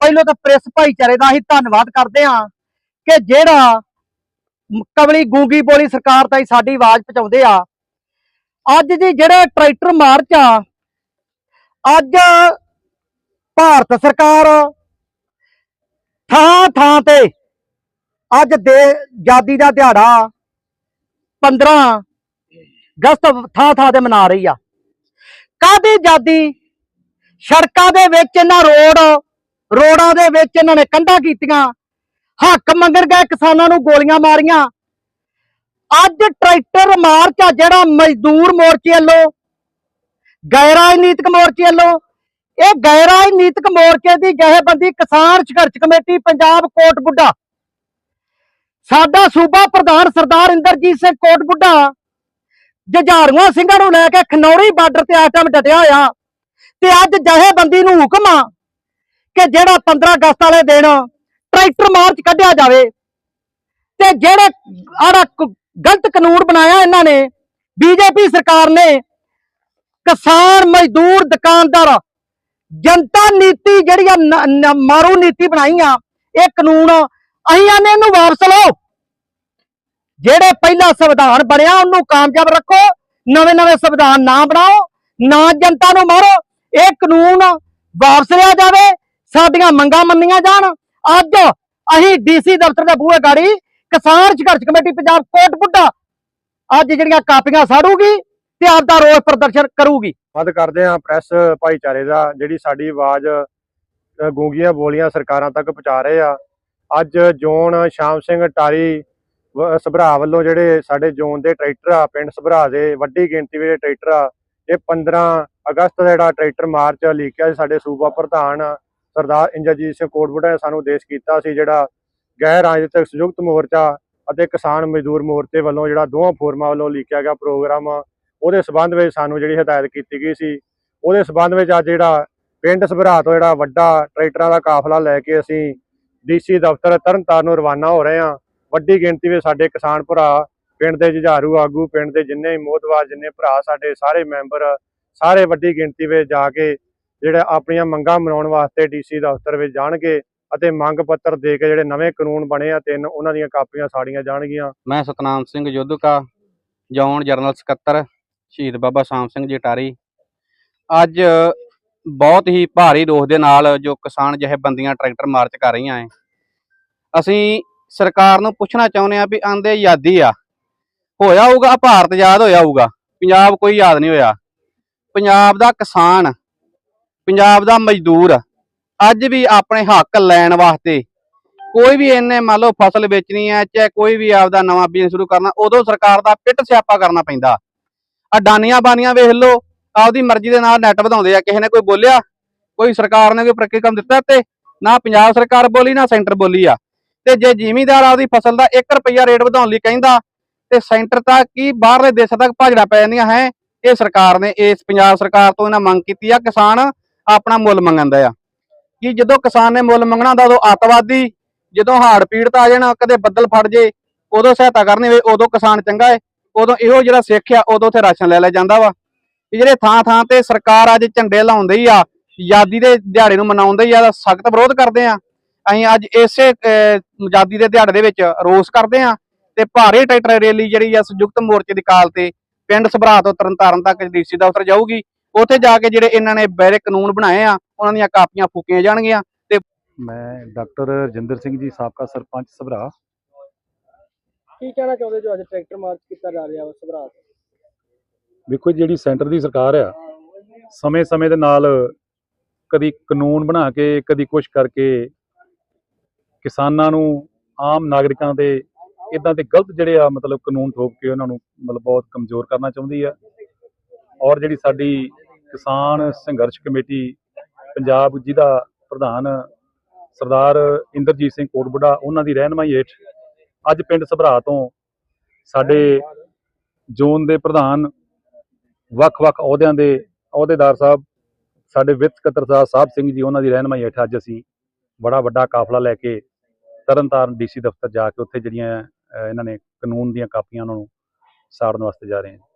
ਪਹਿਲਾਂ ਤਾਂ ਪ੍ਰੈਸ ਭਾਈਚਾਰੇ ਦਾ ਅਸੀਂ ਧੰਨਵਾਦ ਕਰਦੇ ਹਾਂ ਕਿ ਜਿਹੜਾ ਕਮਲੀ ਗੂੰਗੀ ਬੋਲੀ ਸਰਕਾਰ ਤਾਈ ਸਾਡੀ ਆਵਾਜ਼ ਪਹੁੰਚਾਉਂਦੇ ਆ। ਅੱਜ ਜੀ ਜਿਹੜਾ ਟਰੈਕਟਰ ਮਾਰਚ ਆ, ਅੱਜ ਭਾਰਤ ਸਰਕਾਰ ਥਾਂ ਥਾਂ ਤੇ ਅੱਜ ਦੇ ਆਜ਼ਾਦੀ ਦਾ ਦਿਹਾੜਾ 15 ਅਗਸਤ ਥਾਂ ਥਾਂ ਤੇ ਮਨਾ ਰਹੀ ਆ। ਕਾਦੀ ਆਜ਼ਾਦੀ? ਸੜਕਾਂ ਦੇ ਵਿੱਚ ਇਹਨਾਂ ਰੋਡ, ਰੋਡਾਂ ਦੇ ਵਿੱਚ ਇਹਨਾਂ ਨੇ ਕੰਧਾਂ ਕੀਤੀਆਂ। ਹੱਕ ਮੰਗਣ ਗਏ ਕਿਸਾਨਾਂ ਨੂੰ ਗੋਲੀਆਂ ਮਾਰੀਆਂ। ਅੱਜ ਟਰੈਕਟਰ ਮਾਰਚ ਆ ਜਿਹੜਾ ਮਜ਼ਦੂਰ ਮੋਰਚੇ ਵੱਲੋਂ, ਗੈਰ ਰਾਜਨੀਤਿਕ ਮੋਰਚੇ ਵੱਲੋਂ ਇਹ ਗੈਰ ਰਾਜਨੀਤਿਕ ਮੋਰਚੇ ਦੀ ਜਥੇਬੰਦੀ ਕਿਸਾਨ ਸੰਘਰਸ਼ ਕਮੇਟੀ, ਪੰਜਾਬ ਕੋਟ ਬੁੱਢਾ। ਸਾਡਾ ਸੂਬਾ ਪ੍ਰਧਾਨ ਸਰਦਾਰ ਇੰਦਰਜੀਤ ਸਿੰਘ ਕੋਟ ਬੁੱਢਾ, ਜੁਝਾਰੂਆਂ ਸਿੰਘਾਂ ਨੂੰ ਲੈ ਕੇ ਖਨੌਰੀ ਬਾਰਡਰ ਤੇ ਇਸ ਟਾਈਮ ਡਟਿਆ ਹੋਇਆ। ਤੇ ਅੱਜ ਜਥੇਬੰਦੀ ਨੂੰ ਹੁਕਮ ਆ ਕਿ ਜਿਹੜਾ 15 ਅਗਸਤ ਵਾਲੇ ਦਿਨ ਟਰੈਕਟਰ ਮਾਰਚ ਕੱਢਿਆ ਜਾਵੇ ਤੇ ਜਿਹੜੇ ਆੜਾ ਗਲਤ ਕਾਨੂੰਨ ਬਣਾਇਆ ਇਹਨਾਂ ਨੇ, ਬੀਜੇਪੀ ਸਰਕਾਰ ਨੇ ਕਿਸਾਨ ਮਜ਼ਦੂਰ ਦੁਕਾਨਦਾਰ ਜਨਤਾ ਨੀਤੀ ਜਿਹੜੀਆਂ ਮਾਰੂ ਨੀਤੀ ਬਣਾਈ ਆ, ਇਹ ਕਾਨੂੰਨ ਅਸੀਂ ਆਨੇ ਇਹਨੂੰ ਵਾਪਸ ਲਓ। ਜਿਹੜੇ ਪਹਿਲਾ ਸੰਵਿਧਾਨ ਬਣਿਆ, ਉਹਨੂੰ ਕਾਮਯਾਬ ਰੱਖੋ ਨਵੇਂ ਨਵੇਂ ਸੰਵਿਧਾਨ ਨਾ ਬਣਾਓ, ਨਾ ਜਨਤਾ ਨੂੰ ਮਾਰੋ। ਇਹ ਕਾਨੂੰਨ ਵਾਪਸ ਲਿਆ ਜਾਵੇ, ਸਾਡੀਆਂ ਮੰਗਾਂ ਮੰਨੀਆਂ ਜਾਣ। ਅੱਜ ਅਸੀਂ ਡੀਸੀ ਦਫ਼ਤਰ ਦੇ ਬੂਹੇ ਗਾੜੀ ਕਿਸਾਨ ਸੰਘਰਸ਼ ਕਮੇਟੀ ਪੰਜਾਬ ਕੋਟ ਬੁੱਢਾ, ਅੱਜ ਜਿਹੜੀਆਂ ਕਾਪੀਆਂ ਸਾੜੂਗੀ ਤੇ ਆਪਦਾ ਰੋਸ ਪ੍ਰਦਰਸ਼ਨ ਕਰੂਗੀ। ਮਦਦ ਕਰਦੇ ਹਾਂ ਪ੍ਰੈਸ ਭਾਈਚਾਰੇ ਦਾ, ਜਿਹੜੀ ਸਾਡੀ ਆਵਾਜ਼ ਗੂੰਗੀਆਂ ਬੋਲੀਆਂ ਸਰਕਾਰਾਂ ਤੱਕ ਪਹੁੰਚਾ ਰਹੇ ਆ। ਅੱਜ ਜ਼ੋਨ, ਸ਼ਾਮ ਸਿੰਘ, ਟਾਰੀ ਸਭਰਾ ਵੱਲੋਂ ਜਿਹੜੇ ਸਾਡੇ ਜ਼ੋਨ ਦੇ ਟਰੈਕਟਰ ਆ, ਪਿੰਡ ਸਭਰਾ ਦੇ, ਵੱਡੀ ਗਿਣਤੀ ਵਿੱਚ ਟਰੈਕਟਰ ਆ, ਇਹ 15 ਅਗਸਤ ਦਾ ਜਿਹੜਾ ਟਰੈਕਟਰ ਮਾਰਚ ਲਿਖਿਆ ਸੀ ਸਾਡੇ ਸੂਬਾ ਪ੍ਰਧਾਨ ਸਰਦਾਰ ਇੰਜਰਜੀਤ ਸਿੰਘ ਕੋਟਬੁੱਢਾ ਨੇ ਸਾਨੂੰ ਦੇਸ਼ ਕੀਤਾ ਸੀ ਜਿਹੜਾ ਗੈਰ ਰਾਜਨੀਤਿਕ ਸੰਯੁਕਤ ਮੋਰਚਾ ਅਤੇ ਕਿਸਾਨ ਮਜ਼ਦੂਰ ਮੋਰਚੇ ਵੱਲੋਂ ਜਿਹੜਾ ਦੋਵਾਂ ਫੋਰਮਾਂ ਵੱਲੋਂ ਲਿਖਿਆ ਗਿਆ ਪ੍ਰੋਗਰਾਮ ਉਹਦੇ ਸਬੰਧ ਵਿੱਚ ਸਾਨੂੰ ਜਿਹੜੀ ਹਦਾਇਤ ਕੀਤੀ ਗਈ ਸੀ, ਉਹਦੇ ਸਬੰਧ ਵਿੱਚ ਅੱਜ ਜਿਹੜਾ ਪਿੰਡ ਸਭਰਾ ਤੋਂ ਜਿਹੜਾ ਵੱਡਾ ਟਰੈਕਟਰਾਂ ਦਾ ਕਾਫਲਾ ਲੈ ਕੇ ਅਸੀਂ ਡੀਸੀ ਦਫ਼ਤਰ ਤਰਨਤਾਰਨ ਨੂੰ ਰਵਾਨਾ ਹੋ ਰਹੇ ਹਾਂ। ਵੱਡੀ ਗਿਣਤੀ ਵਿੱਚ ਸਾਡੇ ਕਿਸਾਨ ਭਰਾ, ਪਿੰਡ ਦੇ ਜੁਝਾਰੂ ਆਗੂ, ਪਿੰਡ ਦੇ ਜਿੰਨੇ ਵੀ ਜਿੰਨੇ ਭਰਾ ਸਾਡੇ, ਸਾਰੇ ਮੈਂਬਰ, ਸਾਰੇ ਵੱਡੀ ਗਿਣਤੀ ਵਿੱਚ ਜਾ ਕੇ ਜਿਹੜਾ ਆਪਣੀਆਂ ਮੰਗਾਂ ਮਨਾਉਣ ਵਾਸਤੇ ਡੀਸੀ ਦਫ਼ਤਰ ਵਿੱਚ ਜਾਣਗੇ ਅਤੇ ਮੰਗ ਪੱਤਰ ਦੇ ਕੇ ਜਿਹੜੇ ਨਵੇਂ ਕਾਨੂੰਨ ਬਣੇ ਆ, ਤਿੰਨ ਉਹਨਾਂ ਦੀਆਂ ਕਾਪੀਆਂ ਸਾੜੀਆਂ ਜਾਣਗੀਆਂ। ਮੈਂ ਸਤਨਾਮ ਸਿੰਘ ਯੋਧਕਾ, ਜੌਨ ਜਰਨਲ ਸਕੱਤਰ। ਸ਼ਹੀਦ ਬਾਬਾ ਸ਼ਾਮ ਸਿੰਘ ਜੀ ਜਟਾਰੀ ਅੱਜ ਬਹੁਤ ਹੀ ਭਾਰੀ ਰੋਸ ਦੇ ਨਾਲ ਜੋ ਕਿਸਾਨ ਜਥੇਬੰਦੀਆਂ ਟਰੈਕਟਰ ਮਾਰਚ ਕਰ ਰਹੀਆਂ ਐ। ਅਸੀਂ ਸਰਕਾਰ ਨੂੰ ਪੁੱਛਣਾ ਚਾਹੁੰਦੇ ਆ ਵੀ ਆਂਦੇ ਆਜ਼ਾਦੀ ਆ। ਹੋਇਆ ਹੋਊਗਾ ਭਾਰਤ ਆਜ਼ਾਦ ਹੋਇਆ ਹੋਊਗਾ। ਪੰਜਾਬ ਕੋਈ ਯਾਦ ਨਹੀਂ ਹੋਇਆ। ਪੰਜਾਬ ਦਾ ਕਿਸਾਨ, ਪੰਜਾਬ ਦਾ ਮਜ਼ਦੂਰ, ਅੱਜ ਵੀ ਆਪਣੇ ਹੱਕ ਲੈਣ ਵਾਸਤੇ ਕੋਈ ਵੀ ਇਹਨੇ ਮੰਨ ਲਓ ਫਸਲ ਵੇਚਣੀ ਹੈ ਚਾਹੇ ਕੋਈ ਵੀ ਆਪਦਾ ਨਵਾਂ ਬਿਜ਼ਨਸ ਸ਼ੁਰੂ ਕਰਨਾ, ਉਦੋਂ ਸਰਕਾਰ ਦਾ ਪਿੱਟ ਸਿਆਪਾ ਕਰਨਾ ਪੈਂਦਾ। ਅਡਾਨੀਆਂ ਬਾਨੀਆਂ ਵੇਖ ਲਓ, ਆਪਦੀ ਮਰਜ਼ੀ ਦੇ ਨਾਲ ਨੈਟ ਵਧਾਉਂਦੇ ਆ, ਕਿਸੇ ਨੇ ਕੋਈ ਬੋਲਿਆ, ਕੋਈ ਸਰਕਾਰ ਨੇ ਕੋਈ ਪ੍ਰਤੀਕਰਮ ਦਿੱਤਾ ਤੇ ਨਾ ਪੰਜਾਬ ਸਰਕਾਰ ਬੋਲੀ, ਨਾ ਸੈਂਟਰ ਬੋਲੀ ਆ। ਤੇ ਜੇ ਜਿਮੀਦਾਰ ਆਪਦੀ ਫਸਲ ਦਾ 1 ਰੁਪਿਆ ਰੇਟ ਵਧਾਉਣ ਲਈ ਕਹਿੰਦਾ, ਤੇ ਸੈਂਟਰ ਤੱਕ ਕੀ ਬਾਹਰਲੇ ਦੇਸ਼ਾਂ ਤੱਕ ਭਾਜੜਾ ਪੈ ਜਾਂਦੀਆਂ, ਹੈ? ਇਹ ਸਰਕਾਰ ਨੇ, ਇਸ ਪੰਜਾਬ ਸਰਕਾਰ ਤੋਂ ਇਹਨਾਂ ਮੰਗ ਕੀਤੀ ਆ, ਕਿਸਾਨ ਆਪਣਾ ਮੁੱਲ ਮੰਗਣ ਦਾ ਆ। ਕਿ ਜਦੋਂ ਕਿਸਾਨ ਨੇ ਮੁੱਲ ਮੰਗਣਾ ਹੁੰਦਾ, ਉਦੋਂ ਅੱਤਵਾਦੀ ਜਦੋਂ ਹਾੜ ਪੀੜਤ ਆ ਜਾਣਾ, ਕਦੇ ਬੱਦਲ ਫੜ ਜੇ, ਉਦੋਂ ਸਹਾਇਤਾ ਕਰਨੀ ਵੇ ਉਦੋਂ ਕਿਸਾਨ ਚੰਗਾ ਏ। ਉਦੋਂ ਇਹੋ ਜਿਹੜਾ ਸਿੱਖ ਆ, ਉਦੋਂ ਉੱਥੇ ਰਾਸ਼ਨ ਲੈ ਲਿਆ ਜਾਂਦਾ ਵਾ। ਇਹ ਜਿਹੜੇ ਥਾਂ ਥਾਂ ਤੇ ਸਰਕਾਰ ਅੱਜ ਝੰਡੇ ਲਾਉਂਦੇ ਆ, ਆਜ਼ਾਦੀ ਦੇ ਦਿਹਾੜੇ ਨੂੰ ਮਨਾਉਂਦੇ ਆ ਦਾ ਸਖਤ ਵਿਰੋਧ ਕਰਦੇ ਆ। ਅਸੀਂ ਅੱਜ ਇਸੇ ਆਜ਼ਾਦੀ ਦੇ ਦਿਹਾੜੇ ਦੇ ਵਿੱਚ ਰੋਸ ਕਰਦੇ ਆ ਤੇ ਭਾਰੀ ਟਰੈਕਟਰ ਰੈਲੀ ਜਿਹੜੀ ਆ ਸੰਯੁਕਤ ਮੋਰਚੇ ਦੀ ਕਾਲ ਤੇ ਪਿੰਡ ਸਭਰਾ ਤੋਂ ਤਰਨਤਾਰਨ ਤੱਕ ਡੀਸੀ ਦਫ਼ਤਰ ਜਾਊਗੀ। ਉੱਥੇ ਜਾ ਕੇ ਜਿਹੜੇ ਇਹਨਾਂ ਨੇ ਬੈਰੇ ਕਾਨੂੰਨ ਬਣਾਏ ਆ, ਉਹਨਾਂ ਦੀਆਂ ਕਾਪੀਆਂ ਫੂਕੀਆਂ ਜਾਣਗੀਆਂ ਤੇ ਮੈਂ ਡਾਕਟਰ ਰਜਿੰਦਰ ਸਿੰਘ ਜੀ, ਸਾਬਕਾ ਸਰਪੰਚ ਸਭਰਾ। ਕੀ ਕਹਿਣਾ ਚਾਹੁੰਦੇ ਜੋ ਅੱਜ ਟਰੈਕਟਰ ਮਾਰਚ ਕੀਤਾ ਜਾ ਰਿਹਾ ਉਸ ਸਭਰਾ ਵੇਖੋ ਜਿਹੜੀ ਸੈਂਟਰ ਦੀ ਸਰਕਾਰ ਆ, ਸਮੇਂ-ਸਮੇਂ ਦੇ ਨਾਲ ਕਦੀ ਕਾਨੂੰਨ ਬਣਾ ਕੇ, ਕਦੀ ਕੁਛ ਕਰਕੇ ਕਿਸਾਨਾਂ ਨੂੰ ਆਮ ਨਾਗਰਿਕਾਂ ਦੇ ਇਦਾਂ ਦੇ ਗਲਤ ਜਿਹੜੇ ਆ ਮਤਲਬ ਕਾਨੂੰਨ ਥੋਪ ਕੇ ਉਹਨਾਂ ਨੂੰ ਮਤਲਬ ਬਹੁਤ ਕਮਜ਼ੋਰ ਕਰਨਾ ਚਾਹੁੰਦੀ ਆ। ਔਰ ਜਿਹੜੀ ਸਾਡੀ ਕਿਸਾਨ ਸੰਘਰਸ਼ ਕਮੇਟੀ ਪੰਜਾਬ ਜਿਹਦਾ ਪ੍ਰਧਾਨ ਸਰਦਾਰ ਇੰਦਰਜੀਤ ਸਿੰਘ ਕੋਟਬੁੱਢਾ ਉਹਨਾਂ ਦੀ ਰਹਿਨਮਾਈ ਹੇਠ ਅੱਜ ਪਿੰਡ ਸਭਰਾ ਤੋਂ ਸਾਡੇ ਜ਼ੋਨ ਦੇ ਪ੍ਰਧਾਨ ਵੱਖ-ਵੱਖ ਅਹੁਦਿਆਂ ਦੇ ਅਹੁਦੇਦਾਰ ਸਾਹਿਬ, ਸਾਡੇ ਵਿੱਤ ਸਕੱਤਰ ਸਾਹਿਬ ਸਾਹਿਬ ਸਿੰਘ ਜੀ, ਉਹਨਾਂ ਦੀ ਰਹਿਨਮਾਈ ਹੇਠ ਅੱਜ ਅਸੀਂ ਬੜਾ ਵੱਡਾ ਕਾਫਲਾ ਲੈ ਕੇ ਤਰਨਤਾਰਨ ਡੀਸੀ ਦਫ਼ਤਰ ਜਾ ਕੇ ਉੱਥੇ ਜਿਹੜੀਆਂ ਇਹਨਾਂ ਨੇ ਕਾਨੂੰਨ ਦੀਆਂ ਕਾਪੀਆਂ ਉਹਨਾਂ ਨੂੰ ਸਾੜਨ ਵਾਸਤੇ ਜਾ ਰਹੇ ਹਾਂ।